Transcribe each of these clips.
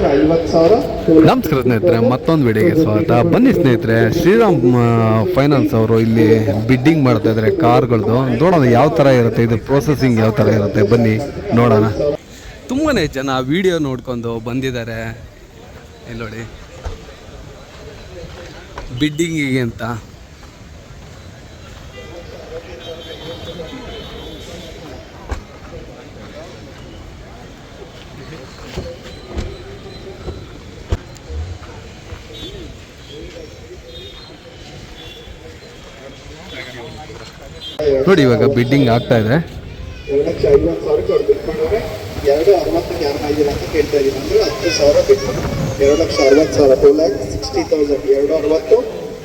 ನಮಸ್ಕಾರ ಸ್ನೇಹಿತರೆ, ಮತ್ತೊಂದು ವಿಡಿಯೋಗೆ ಸ್ವಾಗತ. ಬನ್ನಿ ಸ್ನೇಹಿತರೆ, ಶ್ರೀರಾಮ್ ಫೈನಾನ್ಸ್ ಅವರು ಇಲ್ಲಿ ಬಿಡ್ಡಿಂಗ್ ಮಾಡ್ತಾ ಇದ್ದಾರೆ ಕಾರ್ಗಳದ್ದು ನೋಡೋಣ ಯಾವ ಥರ ಇರುತ್ತೆ, ಇದು ಪ್ರೊಸೆಸಿಂಗ್ ಯಾವ ಥರ ಇರುತ್ತೆ. ಬನ್ನಿ, ನೋಡೋಣ. ತುಂಬಾ ಜನ ವಿಡಿಯೋ ನೋಡ್ಕೊಂಡು ಬಂದಿದ್ದಾರೆ. ಇಲ್ಲಿ ನೋಡಿ. ಬಿಡ್ಡಿಂಗಿಗೆ ಅಂತ. ನೋಡಿ ಇವಾಗ ಬಿಡ್ಡಿಂಗ್ ಆಗ್ತಾ ಇದೆ. ಎರಡು ಅರವತ್ತಕ್ಕೆ ಯಾರು ಅಂತ ಕೇಳ್ತಾ ಇದ್ದೀನಿ ಅಂದ್ರೆ ಹತ್ತು ಸಾವಿರ ಬಿಟ್ಟು ಎರಡು ಲಕ್ಷ ಅರವತ್ತು ಸಾವಿರ ಟೂ ಲ್ಯಾಕ್ ಸಿಕ್ಸ್ಟಿ ತೌಸಂಡ್ ಎರಡು ಅರವತ್ತು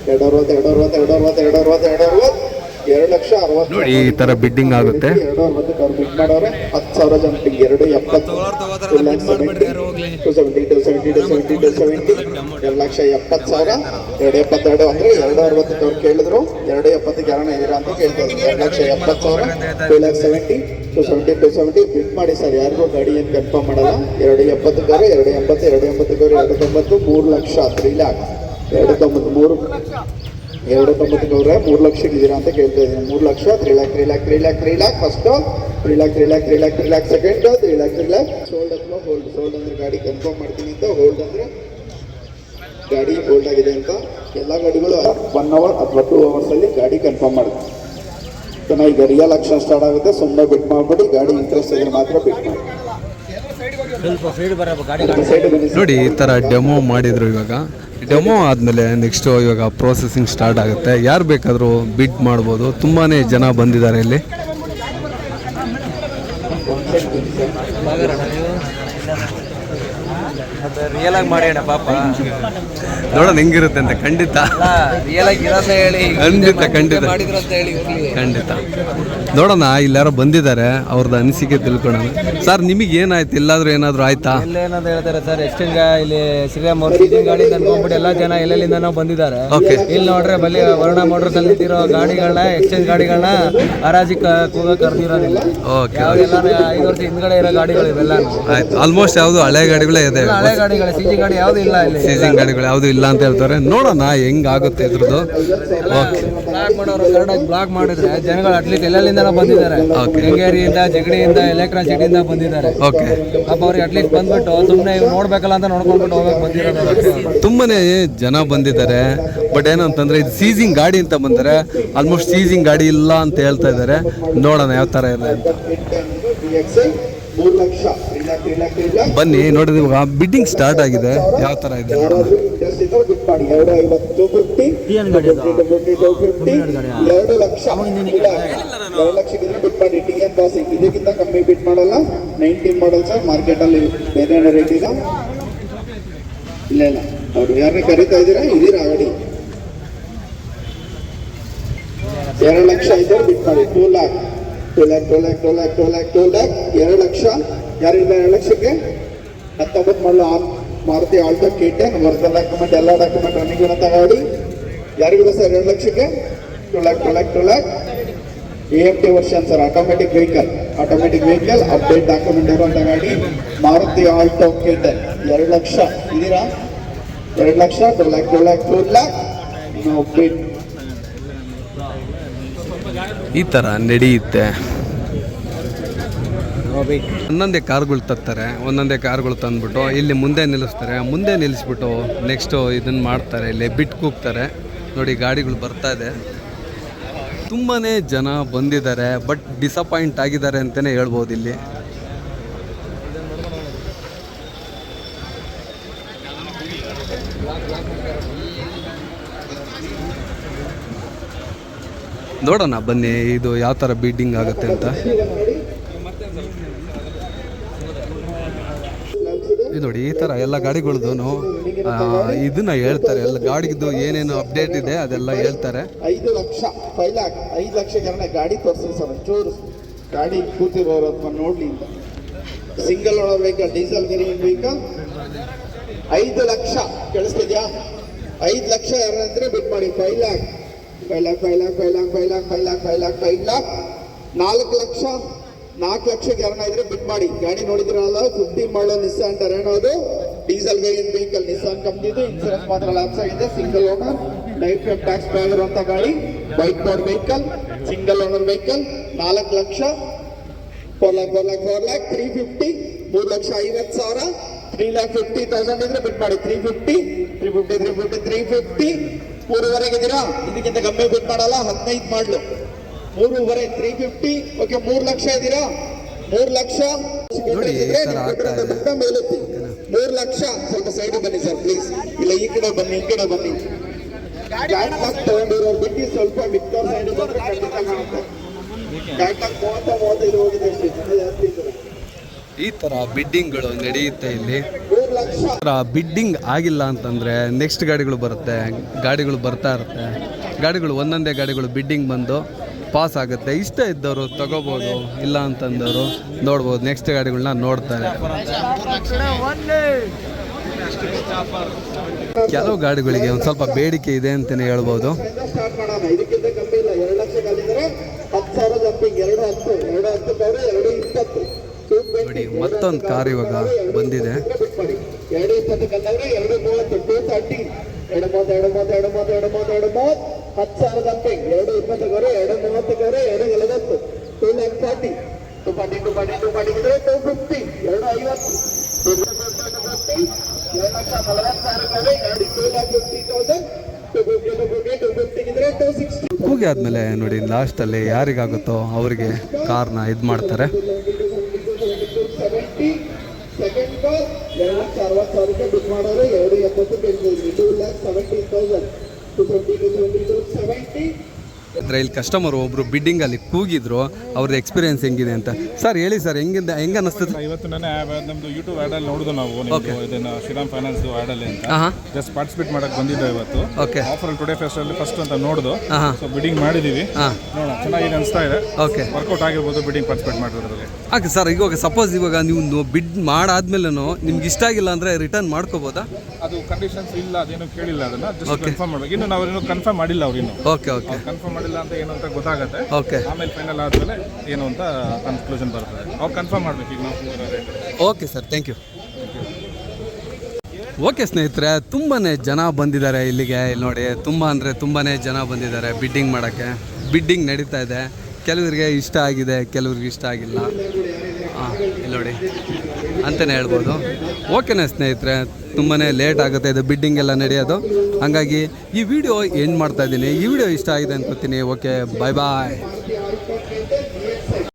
ಎರಡು ಅರವತ್ತು ಎರಡು ಅರವತ್ತು ಎರಡು ಅರವತ್ತು ಎರಡು ಅರವತ್ತು ಎರಡು ಅರವತ್ತು ಎರಡು ಲಕ್ಷ ಅರವತ್ತು ನೋಡಿ ಈ ಥರ ಬಿಡ್ಡಿಂಗ್ ಆಗುತ್ತೆ. ಎರಡು ಅರವತ್ತಕ್ಕೆ ಅವ್ರು ಬಿಟ್ ಮಾಡೋರೆ ಹತ್ತು ಸಾವಿರ ಜನ ಎರಡು ಎಪ್ಪತ್ತು two lakh seventy two seventy two seventy two seventy lakh ಎಪ್ಪತ್ತು ಸಾವಿರ. ಎರಡು ಎಪ್ಪತ್ತೆರಡು ಅಂದರೆ ಎರಡು ಅರವತ್ತಕ್ಕೆ ಅವ್ರು ಕೇಳಿದ್ರು. ಎರಡು ಎಪ್ಪತ್ತಕ್ಕೆ ಯಾರನ್ನ ಇದ್ದೀರಾ ಅಂತ ಕೇಳ್ತಾ ಎರಡು ಲಕ್ಷ ಎಪ್ಪತ್ತು ಸಾವಿರ. Two lakh seventy two seventy two seventy bid ಮಾಡಿ ಸರ್, ಯಾರಿಗೂ ಗಾಡಿ ಏನು ಕನ್ಫರ್ಮ್ ಮಾಡಲ್ಲ. ಎರಡು ಎಪ್ಪತ್ತಕ್ಕಾರೆ ಎರಡು ಎಂಬತ್ತು, ಎರಡು ಎಂಬತ್ತಕ್ಕಾರೆ ಎರಡು ತೊಂಬತ್ತು, ಮೂರು ಲಕ್ಷ ತ್ರೀ ಲ್ಯಾಕ್ ಎರಡು ತೊಂಬತ್ತು, ಮೂರು. ಎರಡು ತೊಂಬತ್ತು ಅವ್ರೆ ಮೂರು ಲಕ್ಷಕ್ಕೆ ಇದೀರಾ ಅಂತ ಕೇಳ್ತಾ ಇದ್ದೀನಿ. ಮೂರು lakh three lakh three lakh three lakh first lakh three lakh three lakh three lakh three lakh second three lakh three lakh sold ಅಥವಾ ಹೋಲ್ಡ್ ಸೋಲ್ಡ್ ಅಂದ್ರೆ ಗಾಡಿ ಕನ್ಫರ್ಮ್ ಮಾಡ್ತೀನಿ ಅಂತ. ಹೋಲ್ಡ್ ಅಂದ್ರೆ ಗಾಡಿ ಹೋಲ್ಡ್ ಆಗಿದೆ ಅಂತ ಎಲ್ಲ ಗಾಡಿಗಳು ಒನ್ ಅವರ್ ಅಥವಾ ಟೂ ಅವರ್ಸಲ್ಲಿ ಗಾಡಿ ಕನ್ಫರ್ಮ್ ಮಾಡುತ್ತೆ. ಸೊ ಈಗ ರಿಯಲ್ ಆಕ್ಷನ್ ಸ್ಟಾರ್ಟ್ ಆಗುತ್ತೆ. ಸುಮ್ಮನೆ ಬಿಟ್ ಮಾಡ್ಬಿಡಿ ಗಾಡಿ ಇಂಟ್ರೆಸ್ಟ್ ಇದ್ರೆ ಮಾತ್ರ ಬಿಟ್ ಮಾಡಿ. ನೋಡಿ ಈ ಥರ ಡೆಮೋ ಮಾಡಿದ್ರು ಇವಾಗ. ಡೆಮೋ ಆದಮೇಲೆ ನೆಕ್ಸ್ಟು ಇವಾಗ ಪ್ರೊಸೆಸಿಂಗ್ ಸ್ಟಾರ್ಟ್ ಆಗುತ್ತೆ. ಯಾರು ಬೇಕಾದರೂ ಬಿಡ್ ಮಾಡ್ಬೋದು. ತುಂಬಾ ಜನ ಬಂದಿದ್ದಾರೆ ಇಲ್ಲಿ. ರಿಯಲ್ ಆಗಿ ಮಾಡಿ ಅಣ್ಣ ಪಾಪ. ನೋಡೋಣ ಹೆಂಗಿರುತ್ತೆ ಅಂತ ಖಂಡಿತ. ರಿಯಲ್ ಆಗಿ ಇರೋದ ಹೇಳಿ ಖಂಡಿತ ಖಂಡಿತ. ಮಾಡಿದ್ರು ಅಂತ ಹೇಳಿ ಖಂಡಿತ. ನೋಡೋಣ ಇಲ್ಲಾರೋ ಬಂದಿದ್ದಾರೆ ಅವ್ರದ್ದು ಅನಿಸಿಕೆ ತಿಳ್ಕೊಳ್ಳೋಣ ಸರ್ ನಿಮಗೆ ಏನಾಯ್ತು? ಎಲ್ಲಾದ್ರೂ ಏನಾದರೂ ಆಯ್ತಾ? ಏನಂತ ಹೇಳ್ತಾರೆ ಸರ್ ಎಕ್ಸ್ಚೇಂಜ್ ಇಲ್ಲಿ ಶ್ರೀರಾಮ್ ಅವ್ರ ಸೀಟಿಂಗ್ ಗಾಡಿ ತಂದ್ಕೊಂಡ್ಬಿಟ್ಟು ಎಲ್ಲ ಜನ ಎಲ್ಲೆಲ್ಲಿಂದನೋ ಬಂದಿದ್ದಾರೆ. ಓಕೆ. ಇಲ್ಲಿ ನೋಡ್ರೆ ಬಲ್ಲಿ ವರುಣ ಮೋಟರ್ಸ್ ಅಲ್ಲಿ ನಿಂತಿರೋ ಗಾಡಿಗಳನ್ನ ಎಕ್ಸ್ಚೇಂಜ್ ಗಾಡಿಗಳನ್ನ ಹರಾಜಿ ಕೂಗ ಕರೆದಿರೋದಿಲ್ಲ. ಓಕೆ ಐದು ವರ್ಷ ಹಿಂದ್ಗಡೆ ಇರೋ ಗಾಡಿಗಳು ಇವೆಲ್ಲ ಆಯ್ತು. ಆಲ್ಮೋಸ್ಟ್ ಯಾವುದು ಹಳೆ ಗಾಡಿಗಳೇ ಇದೆ. ಹಳೆ ಗಾಡಿಗಳು ಸಿ ಜಿ ಗಾಡಿ ಯಾವ್ದು ಇಲ್ಲ ಇಲ್ಲಿ. ಸೀಸಿಂಗ್ ಗಾಡಿಗಳು ಯಾವುದು ಇಲ್ಲ ಅಂತ ಹೇಳ್ತಾರೆ. ನೋಡೋಣ ಹೆಂಗಾಗುತ್ತೆ ಇದ್ರದ್ದು. ಓಕೆ ಬ್ಲಾಕ್ ಮಾಡೋರು ಕರೆಕ್ಟಾಗಿ ಬ್ಲಾಕ್ ಮಾಡಿದ್ರೆ ಜನಗಳು ಅಟ್ಲೀಸ್ಟ್ ಎಲ್ಲೆಲ್ಲಿಂದ ಬಂದಿದ್ದಾರೆ. Okay. ಕೆಂಗೇರಿಯಿಂದ ಜಗಡಿಯಿಂದ ಎಲೆಕ್ಟ್ರಾನ್ ಸಿಟಿಯಿಂದ ಬಂದಿದ್ದಾರೆ. ಓಕೆ ಅಪ್ಪ ಅವ್ರಿಗೆ ಅಟ್ಲೀಸ್ಟ್ ಬಂದ್ಬಿಟ್ಟು ಸುಮ್ಮನೆ ಇವ್ ನೋಡ್ಬೇಕಲ್ಲ ಅಂತ ನೋಡ್ಕೊಂಡ್ಬಿಟ್ಟು ಹೋಗಕ್ಕೆ ಬಂದಿರೋದು ಅಷ್ಟೇ. ತುಂಬಾನೇ ಜನ ಬಂದಿದ್ದಾರೆ. ಬಟ್ ಏನು ಅಂತಂದ್ರೆ ಇದು ಸೀಸಿಂಗ್ ಗಾಡಿ ಅಂತ ಬಂದರೆ ಆಲ್ಮೋಸ್ಟ್ ಸೀಸಿಂಗ್ ಗಾಡಿ ಇಲ್ಲ ಅಂತ ಹೇಳ್ತಾ ಇದ್ದಾರೆ. ನೋಡೋಣ ಯಾವ ಥರ ಇದೆ ಅಂತ. ಬನ್ನಿ ನೋಡಿ ನಿಮ್ಗೆ ಬಿಡ್ಡಿಂಗ್ ಸ್ಟಾರ್ಟ್ ಆಗಿದೆ. ಯಾವ ತರ ಇದೆ ಎರಡು ಲಕ್ಷ ಎರಡು ಲಕ್ಷ ಕಮ್ಮಿ ಬಿಟ್ ಮಾಡಲ್ಲ ನೈನ್ಟೀನ್ ಮಾಡಲ್ ಸರ್ ಮಾರ್ಕೆಟ್ ಅಲ್ಲಿ ರೇಟ್ ಇದೆ ಇಲ್ಲ ಇಲ್ಲ. ಅವ್ರು ಕರಿತಾ ಇದ್ದೀರಾ ಎರಡು ಲಕ್ಷ ಐದು ಬಿಟ್ ಮಾಡಿ two lakh two lakh two lakh two lakh two lakh two lakh ಎರಡು ಲಕ್ಷ. ಯಾರಿಂದ ಎರಡು ಲಕ್ಷಕ್ಕೆ? ಹತ್ತೊಂಬತ್ತು ಮಾಡಲು on Maruti Alto K original document ಎಲ್ಲ ಡಾಕ್ಯುಮೆಂಟ್ ರನ್ನಿಂಗ್ ಇರೋ ತಗೊಳ್ಳಿ ಯಾರಿಗಿದೆ ಸರ್ ಎರಡು ಲಕ್ಷಕ್ಕೆ? Two lakh two lakh two lakh A F T version sir automatic vehicle automatic vehicle update document ಇರುವಂಥ ಗಾಡಿ ಮಾರುತಿ ಆಲ್ಟೋ ಕೆ ಎರಡು ಲಕ್ಷ. ಇದೀರಾ ಎರಡು lakh. Two lakh two lakh two lakh ನಾವು ಈ ಥರ ನಡೆಯುತ್ತೆ. ಒಂದೊಂದೇ ಕಾರ್ಗಳು ತರ್ತಾರೆ ಒಂದೊಂದೇ ಕಾರ್ಗಳು ತಂದ್ಬಿಟ್ಟು ಇಲ್ಲಿ ಮುಂದೆ ನಿಲ್ಲಿಸ್ತಾರೆ. ಮುಂದೆ ನಿಲ್ಲಿಸ್ಬಿಟ್ಟು ನೆಕ್ಸ್ಟು ಇದನ್ನು ಮಾಡ್ತಾರೆ ಇಲ್ಲಿ ಬಿಟ್ಟು ಕೂಗ್ತಾರೆ. ನೋಡಿ ಗಾಡಿಗಳು ಬರ್ತಾ ಇದೆ. ತುಂಬಾ ಜನ ಬಂದಿದ್ದಾರೆ ಬಟ್ ಡಿಸಪಾಯಿಂಟ್ ಆಗಿದ್ದಾರೆ ಅಂತಲೇ ಹೇಳ್ಬೋದು ಇಲ್ಲಿ. ನೋಡೋಣ, ಬನ್ನಿ, ಇದು ಯಾವ ಥರ ಬೀಡಿಂಗ್ ಆಗುತ್ತೆ ಅಂತ. ಇದು ನೋಡಿ, ಈ ಥರ ಎಲ್ಲ ಗಾಡಿಗಳದ್ದು ಇದನ್ನ ಹೇಳ್ತಾರೆ. ಎಲ್ಲ ಗಾಡಿದು ಏನೇನು ಅಪ್ಡೇಟ್ ಇದೆ, ಅದೆಲ್ಲ ಹೇಳ್ತಾರೆ. ಐದು ಲಕ್ಷ ಫೈವ್ ಲ್ಯಾಕ್ ಐದು ಲಕ್ಷ ಜನ ಗಾಡಿ ತೋರಿಸ್ತೀನಿ ಸರ್ ಚೂರು ಗಾಡಿ ಕೂತಿರೋರು ಅಥವಾ ನೋಡಲಿ ಸಿಂಗಲ್ ಒಳಗೆ ಬೇಕಾ ಡೀಸೆಲ್ ವೇರಿಯಂಟ್ ಬೇಕಾ ಐದು ಲಕ್ಷ, ಕೇಳಿಸ್ತಿದ್ಯಾ? ಐದು ಲಕ್ಷ ಯಾರಂದ್ರೆ ಬಿಟ್ ಮಾಡಿ five lakh lakh five lakh five lakh five lakh ನಾಲ್ಕು ಲಕ್ಷ, ನಾಲ್ಕು ಲಕ್ಷಕ್ಕೆ ಯಾರನ್ನ ಇದ್ರೆ ಬಿಟ್ ಮಾಡಿ. ಗಾಡಿ ನೋಡಿದ್ರಲ್ಲ ಫಿಫ್ಟಿ ಮಾಡೋ ನಿಸ್ಸಾನ್ ಟೆರೆನೋ ಅದು. ಡೀಸೆಲ್ ವೇರಿಯಂಟ್ ವೆಹಿಕಲ್ ನಿಸ್ಸಾನ್ ಕಂಪ್ನಿದು ಇನ್ಸೂರೆನ್ಸ್ ಮಾತ್ರ ಲ್ಯಾಪ್ಸ್ ಆಗಿದೆ. Single owner life tax pay ಆಗಿರುವಂತ ಗಾಡಿ. White board vehicle single owner vehicle ನಾಲ್ಕು lakh four lakh four lakh four lakh three fifty ಮೂರು ಲಕ್ಷ ಐವತ್ತು ಸಾವಿರ. ತ್ರೀ ಲ್ಯಾಕ್ ಫಿಫ್ಟಿ ತೌಸಂಡ್ ಇದ್ರೆ ಬಿಟ್ ಮಾಡಿ. Three fifty three fifty three fifty three fifty ಮೂರುವರೆಗೆ ಇದೀರಾ ಇದಕ್ಕಿಂತ ಕಮ್ಮಿ ಬಿಟ್ ಮಾಡಲ್ಲ ಹದಿನೈದು ಮಾಡ್ಲು. ಮೂರುವರೆ ತ್ರೀ ಫಿಫ್ಟಿ ಓಕೆ ಮೂರು ಲಕ್ಷ ಇದ್ದೀರಾ? ಮೂರು ಲಕ್ಷ. ಮೇಲೆತ್ತಿ ಮೂರು ಲಕ್ಷ. ಸ್ವಲ್ಪ ಸೈಡ್ ಬನ್ನಿ ಸರ್ ಪ್ಲೀಸ್ ಇಲ್ಲ ಈ ಕಡೆ ಬನ್ನಿ ಈ ಕಡೆ ಬನ್ನಿ. ಕ್ಯಾಟ್ಲಾಗ್ ತಗೊಂಡಿರೋ ಬಿಟ್ಟು ಸ್ವಲ್ಪ ವಿಕ್ಟರ್ ಸೈಡ್ ಬಂದ್ರೆ ಖಂಡಿತ ಕಾಣುತ್ತೆ ಮೂವತ್ತ ಮೂವತ್ತೈದು ಹೋಗಿದೆ ಜಾಸ್ತಿ ಈ ತರ ಬಿಡ್ಡಿಂಗ್ಗಳು ನಡೆಯುತ್ತೆ ಇಲ್ಲಿ. ಬಿಡ್ಡಿಂಗ್ ಆಗಿಲ್ಲ ಅಂತಂದರೆ ನೆಕ್ಸ್ಟ್ ಗಾಡಿಗಳು ಬರುತ್ತೆ, ಗಾಡಿಗಳು ಬರ್ತಾ ಇರುತ್ತೆ. ಗಾಡಿಗಳು, ಒಂದೊಂದೇ ಗಾಡಿಗಳು ಬಿಡ್ಡಿಂಗ್ ಬಂದು ಪಾಸ್ ಆಗುತ್ತೆ. ಇಷ್ಟ ಇದ್ದವರು ತಗೋಬೋದು, ಇಲ್ಲ ಅಂತಂದವರು ನೋಡ್ಬೋದು. ನೆಕ್ಸ್ಟ್ ಗಾಡಿಗಳನ್ನ ನೋಡ್ತಾರೆ ಕೆಲವು ಗಾಡಿಗಳಿಗೆ ಒಂದು ಸ್ವಲ್ಪ ಬೇಡಿಕೆ ಇದೆ ಅಂತಲೇ ಹೇಳ್ಬೋದು. ನೋಡಿ, ಮತ್ತೊಂದು ಕಾರ್ ಇವಾಗ ಬಂದಿದೆ. ಎರಡು ಇಪ್ಪತ್ತು ಕಲ್ಲವ್ರೆ ಎರಡು ಮೂವತ್ತು ಟೂ ತರ್ಟಿ ಎರಡು ಮೂವತ್ತು ಎರಡು ಮೂವತ್ತು ಎರಡು ಮೂವತ್ತು ಎರಡು ಮೂವತ್ತು ಎರಡು ಮೂವತ್ತು. ಹತ್ತು ಸಾವಿರದ ಜಂಪಿಂಗ್ ಎರಡು ಇಪ್ಪತ್ತು ಗೌರೆ ಎರಡು ಮೂವತ್ತು ಗೌರೆ ಎರಡು ಎಳದತ್ತು two lakh forty two forty two forty two forty ಇದ್ರೆ ಟೂ ಫಿಫ್ಟಿ ಎರಡು ಐವತ್ತು ಫಿಫ್ಟಿ ಎರಡು ಲಕ್ಷ ನಲವತ್ತು ಸಾವಿರ ಗೌರೆ ಗಾಡಿ ಟೂ ಲ್ಯಾಕ್ ಫಿಫ್ಟಿ ತೌಸಂಡ್ ಕೂಗಿ ಆದಮೇಲೆ ನೋಡಿ ಲಾಸ್ಟಲ್ಲಿ ಯಾರಿಗಾಗುತ್ತೋ ಅವರಿಗೆ ಕಾರ್ನ ಇದು ಮಾಡ್ತಾರೆ. ಸೆಕೆಂಡ್ ಕಾಲ್ ಎರಡು ಲಕ್ಷ ಅರವತ್ತು ಸಾವಿರಕ್ಕೆ ಬುಕ್ ಮಾಡೋರು ಎರಡು ಎಪ್ಪತ್ತು two lakh seventeen thousand two twenty two twenty two seventy ಅಂದರೆ ಇಲ್ಲಿ ಕಸ್ಟಮರ್ ಒಬ್ಬರು ಬಿಡ್ಡಿಂಗಲ್ಲಿ ಕೂಗಿದ್ರು ಅವ್ರದ್ದು ಎಕ್ಸ್ಪೀರಿಯನ್ಸ್ ಹೆಂಗಿದೆ ಅಂತ. ಸರ್ ಹೇಳಿ ಸರ್ ಹೆಂಗಿಂದ ಹೆಂಗೆ ಅನ್ನಿಸ್ತದೆ ಇವತ್ತು ನಾನೇ ನಮ್ಮದು ಯೂಟ್ಯೂಬ್ ಆ್ಯಡಲ್ಲಿ ನೋಡಿದ್ವು ನಾವು ನಿಮ್ದು ಇದನ್ನ ಶ್ರೀರಾಮ್ ಫೈನಾನ್ಸ್ ಆ್ಯಡಲ್ಲಿ ಅಂತ. ಜಸ್ಟ್ ಪಾರ್ಟಿಸಿಪೇಟ್ ಮಾಡಕ್ಕೆ ಬಂದಿದ್ದೆ ಇವತ್ತು. ಓಕೆ ಆಫರ್ ಟುಡೇ ಫೆಸ್ಟಲ್ಲಿ ಫಸ್ಟ್ ಅಂತ ನೋಡ್ದು. ಸೊ ಬಿಡ್ಡಿಂಗ್ ಮಾಡಿದ್ದೀವಿ ನೋಡೋಣ ಚೆನ್ನಾಗಿದೆ ಅನಿಸ್ತಾ ಇದೆ. ಓಕೆ ವರ್ಕೌಟ್ ಆಗಿರ್ಬೋದು ಬಿಡ್ಡಿಂಗ್ ಪಾರ್ಟಿಸಿಪೇಟ್ ಮಾಡಿರೋದ್ರಲ್ಲಿ ಓಕೆ ಸರ್ ಇವಾಗ ಸಪೋಸ್ ಇವಾಗ ನೀವು ಬಿಡ್ ಮಾಡಾದ್ಮೇಲೆ ನಿಮ್ಗೆ ಇಷ್ಟ ಆಗಿಲ್ಲ ಅಂದರೆ ರಿಟರ್ನ್ ಮಾಡ್ಕೋಬೋದಾ? ಅದು ಕಂಡೀಷನ್ಸ್ ಇಲ್ಲ ಅದೇನು ಕೇಳಿಲ್ಲ ಅದನ್ನ. ಜಸ್ಟ್ ಕನ್ಫರ್ಮ್ ಮಾಡಬೇಕು. ಇನ್ನು ನಾವು ಏನು ಕನ್ಫರ್ಮ್ ಮಾಡಿಲ್ಲ ಅವ್ರು ಇನ್ನು. ಓಕೆ ಓಕೆ ಕನ್ಫರ್ಮ್ ಮಾಡಿಲ್ಲ ಅಂತ ಏನು ಅಂತ ಗೊತ್ತಾಗುತ್ತೆ. ಓಕೆ ಆಮೇಲೆ ಫೈನಲ್ ಆದಮೇಲೆ ಏನು ಅಂತ ಕನ್ಕ್ಲೂಷನ್ ಬರ್ತದೆ. ಅವ್ರು ಕನ್ಫರ್ಮ್ ಮಾಡ್ಬೇಕು ಈಗ ನಾವು okay sir thank you okay ಸ್ನೇಹಿತರೆ ತುಂಬಾ ಜನ ಬಂದಿದ್ದಾರೆ ಇಲ್ಲಿಗೆ. ಇಲ್ಲಿ ನೋಡಿ ತುಂಬ ಅಂದರೆ ತುಂಬಾ ಜನ ಬಂದಿದ್ದಾರೆ ಬಿಡ್ಡಿಂಗ್ ಮಾಡೋಕ್ಕೆ. ಬಿಡ್ಡಿಂಗ್ ನಡೀತಾ ಇದೆ. ಕೆಲವರಿಗೆ ಇಷ್ಟ ಆಗಿದೆ ಕೆಲವ್ರಿಗೆ ಇಷ್ಟ ಆಗಿಲ್ಲ. ಹಾಂ ಇಲ್ಲಿ ನೋಡಿ. ಅಂತಲೇ ಹೇಳ್ಬೋದು. ಓಕೆನಾ ಸ್ನೇಹಿತರೆ ತುಂಬಾ ಲೇಟ್ ಆಗುತ್ತೆ. ಇದು ಬಿಡ್ಡಿಂಗ್ ಎಲ್ಲ ನಡೆಯೋದು. ಹಾಗಾಗಿ ಈ ವಿಡಿಯೋ ಎಂಡ್ ಮಾಡ್ತಾ ಇದ್ದೀನಿ? ಈ ವಿಡಿಯೋ ಇಷ್ಟ ಆಗಿದೆ ಅನ್ಕೋತೀನಿ ಓಕೆ ಬಾಯ್ ಬಾಯ್